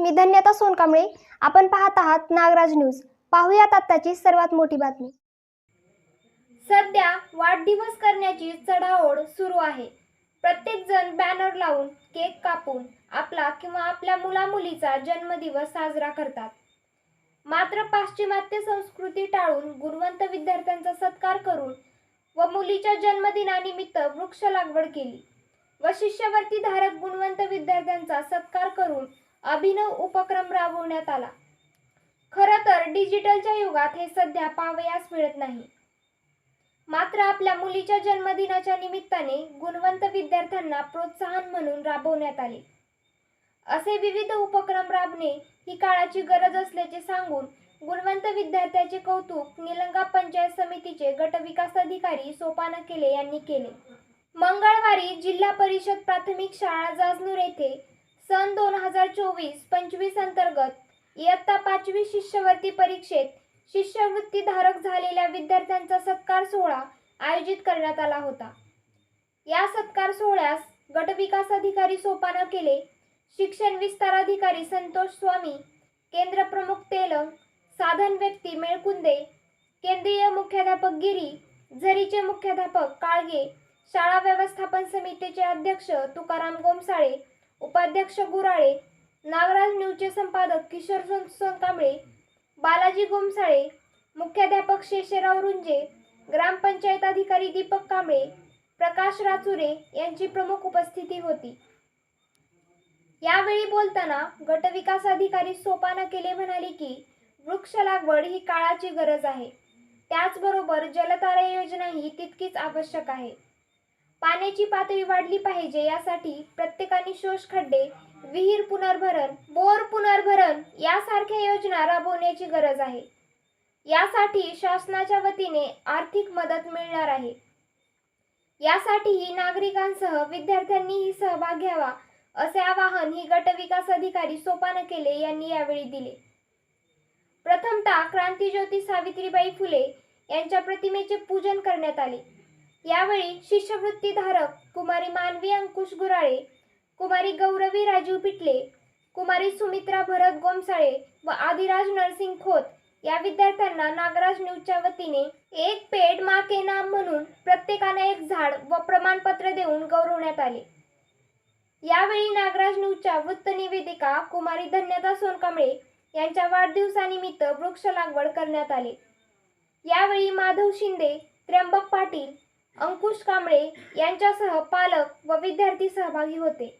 मी धन्यता सोनकांबळे आपण पाहत आहात नागराज न्यूज. पाहूयात आत्ताची सर्वात मोठी बातमी. सध्या वाढदिवस करण्याची चढाओढ सुरू आहे. प्रत्येक जण बॅनर लावून केक कापून आपला किंवा आपल्या मुलामुलीचा जन्मदिवस साजरा करतात. मात्र पाश्चिमात्य संस्कृती टाळून गुणवंत विद्यार्थ्यांचा सत्कार करून व मुलीच्या जन्मदिनानिमित्त वृक्ष लागवड केली. व शिष्यवृत्ती धारक गुणवंत विद्यार्थ्यांचा सत्कार करून अभिनव उपक्रम राबवण्यात आला. खरं तर डिजिटलच्या युगात हे सध्या पावयास मिळत नाही. मात्र आपल्या मुलीच्या जन्मदिनाच्या निमित्ताने गुणवंत विद्यार्थ्यांना प्रोत्साहन म्हणून राबवण्यात आले. असे विविध उपक्रम राबणे ही काळाची गरज असल्याचे सांगून गुणवंत विद्यार्थ्याचे कौतुक निलंगा पंचायत समितीचे गटविकास अधिकारी सोपान केले यांनी केले. मंगळवारी जिल्हा परिषद प्राथमिक शाळा जाजनूर येथे सन दोन हजार चोवीस पंचवीस अंतर्गत इयत्ता पाचवी शिष्यवृत्ती परीक्षेत शिष्यवृत्तीधारक झालेल्या विद्यार्थ्यांचा सत्कार सोहळा आयोजित करण्यात आला होता. या सत्कार सोहळ्यास गटविकास अधिकारी सोपानं केले. शिक्षण विस्तार अधिकारी संतोष स्वामी केंद्र प्रमुख तेलंग साधन व्यक्ती मेळकुंदे केंद्रीय मुख्याध्यापक गिरी झरीचे मुख्याध्यापक काळगे शाळा व्यवस्थापन समितीचे अध्यक्ष तुकाराम गोमसाळे उपाध्यक्ष गुराळे नागराज न्यूजचे संपादक किशोर सोन सोनकांबळे बालाजी गोमसाळे मुख्याध्यापक शेषराव रुंजे ग्रामपंचायत अधिकारी दीपक कांबळे प्रकाश राचुरे यांची प्रमुख उपस्थिती होती. यावेळी बोलताना गटविकास अधिकारी सोपाना केले म्हणाले की वृक्ष लागवड ही काळाची गरज आहे. त्याचबरोबर जलतारा योजना ही तितकीच आवश्यक आहे. पाण्याची पातळी वाढली पाहिजे यासाठी प्रत्येकाने शोष खड्डे विहीर पुनर्भरण बोर पुनर्भरण यासारख्या योजना राबवण्याची गरज आहे. यासाठी शासनाच्या वतीने आर्थिक मदत मिळणार आहे. यासाठीही नागरिकांसह विद्यार्थ्यांनीही सहभाग घ्यावा असे आवाहन ही गटविकास अधिकारी सोपान केले यांनी यावेळी दिले. प्रथमतः क्रांतीज्योती सावित्रीबाई फुले यांच्या प्रतिमेचे पूजन करण्यात आले. यावेळी शिष्यवृत्ती धारक कुमारी मानवी अंकुश गुराळे कुमारी गौरवी राजीव पिटले कुमारी सुमित्रा भरत गोमसाळे व आदिराज नरसिंग खोत या विद्यार्थ्यांना नागराज न्यूजच्या वतीने एक पेड मा के नाम म्हणून प्रत्येकाने एक झाड व प्रमाणपत्र देऊन गौरवण्यात आले. यावेळी नागराज न्यूजच्या वृत्त निवेदिका कुमारी धन्यता सोनकांबळे यांच्या वाढदिवसानिमित्त वृक्ष लागवड करण्यात आली. यावेळी माधव शिंदे त्र्यंबक पाटील अंकुश कांबळे यांच्यासह पालक व विद्यार्थी सहभागी होते.